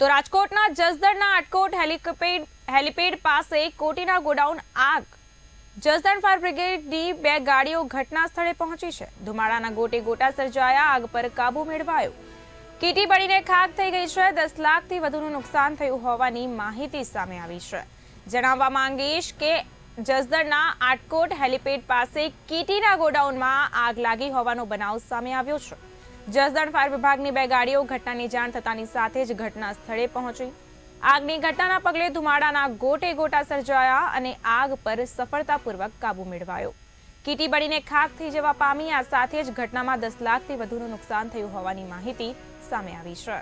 તો રાજકોટના જસદણના આટકોટ હેલિકોપેડ હેલિપેડ પાસે કોટીના ગોડાઉન આગ. જસદણ ફાયર બ્રિગેડની બે ગાડીઓ ઘટના સ્થળે પહોંચી છે. ધુમાડાના ગોટે ગોટા સર્જાયા, આગ પર કાબુ મેળવાયો. કીટી બળીને ખાક થઈ ગઈ છે. દસ લાખથી વધુનું નુકસાન થયું હોવાની માહિતી સામે આવી છે. જણાવવા માંગીશ કે જસદણના આટકોટ હેલિપેડ પાસે કીટીના ગોડાઉનમાં આગ લાગી હોવાનો બનાવ સામે આવ્યો છે. જસદણ ફાયર વિભાગની બે ગાડીઓ ઘટનાની જાણ થતાની સાથે જ ઘટના સ્થળે પહોંચી. આગની ઘટનાના પગલે ધુમાડાના ગોટે ગોટા સર્જાયા અને આગ પર સફળતાપૂર્વક કાબુ મેળવાયો. કીટી બળીને ખાક થઈ જવા પામી, આ સાથે જ ઘટનામાં દસ લાખથી વધુનું નુકસાન થયું હોવાની માહિતી સામે આવી છે.